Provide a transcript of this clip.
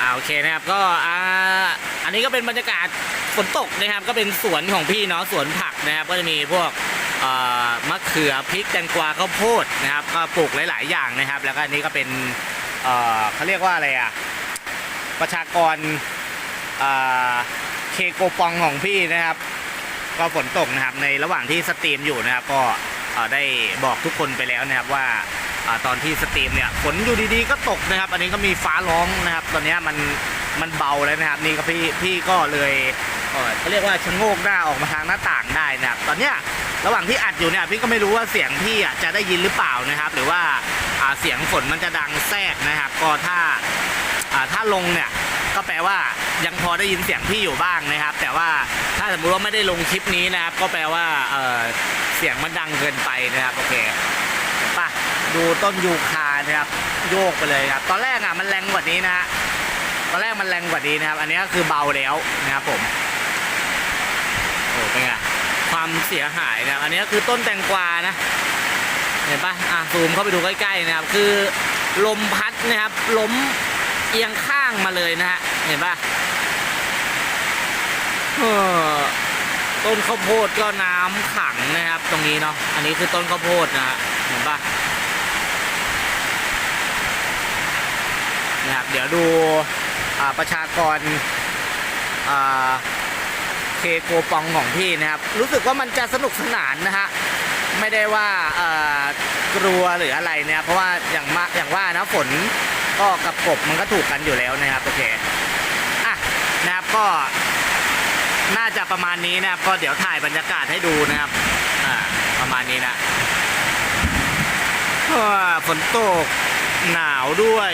อ่าโอเคนะครับก็อ่าอันนี้ก็เป็นบรรยากาศฝนตกนะครับ ก็เป็นสวนของพี่เนาะสวนผักนะครับ ก็จะมีพวกมะเขือพริกแตงกวาข้าวโพดนะครับ ก็ปลูกหลาย ๆ อย่างนะครับ แล้วก็อันนี้ก็เป็นเขาเรียกว่าอะไรอะประชากรเคโกปองของพี่นะครับ ก็ฝนตกนะครับในระหว่างที่สตรีมอยู่นะครับ ก็ได้บอกทุกคนไปแล้วนะครับว่า ตอนที่สตรีมเนี่ยฝนอยู่ดีๆก็ตกนะครับ อันนี้ก็มีฟ้าร้องนะครับ ตอนนี้มันมันเบาแล้วนะครับนี่ก็พี่พี่ก็เลยเขาเรียกว่าชะโงกหน้าออกมาทางหน้าต่างได้นะครับ ตอนเนี้ยระหว่างที่อัดอยู่เนี่ยพี่ก็ไม่รู้ว่าเสียงพี่อะจะได้ยินหรือเปล่านะครับ หรือว่าเสียงฝนมันจะดังแทรกนะครับ ก็ถ้าถ้าลงเนี่ยก็แปลว่ายังพอได้ยินเสียงพี่อยู่บ้างนะครับ แต่ว่าถ้าสมมติว่าไม่ได้ลงคลิปนี้นะครับ ก็แปลว่าเเสียงมันดังเกินไปนะครับโอเคเห็นปะ ดูต้นยูคานะครับโยกไปเลยครับ ตอนแรกอะมันแรงกว่านี้นะฮะตอนแรกมันแรงกว่านี้นะครับ อันนี้ก็คือเบาแล้วนะครับผมโอ้เป็นไงความเสียหายนะอันนี้ก็คือต้นแตงกวานะเห็นปะอะซูมเข้าไปดูใกล้ๆนะครับ คือลมพัดนะครับล้มเอียงข้างมาเลยนะฮะเห็นปะเออต้นข้าวโพดก็น้ำขังนะครับ ตรงนี้เนาะอันนี้คือต้นข้าวโพดนะฮะเห็นปะนะครับ เดี๋ยวดูประชากรเคโกปองของพี่นะครับ รู้สึกว่ามันจะสนุกสนานนะฮะไม่ได้ว่ากลัวหรืออะไรเนี่ยเพราะว่าอย่างมาอย่างว่านะฝนก็กับกบมันก็ถูกกันอยู่แล้วนะครับโอเคอะนะครับก็น่าจะประมาณนี้นะครับ ก็เดี๋ยวถ่ายบรรยากาศให้ดูนะครับอ่าประมาณนี้นะอ่าฝนตกหนาวด้วย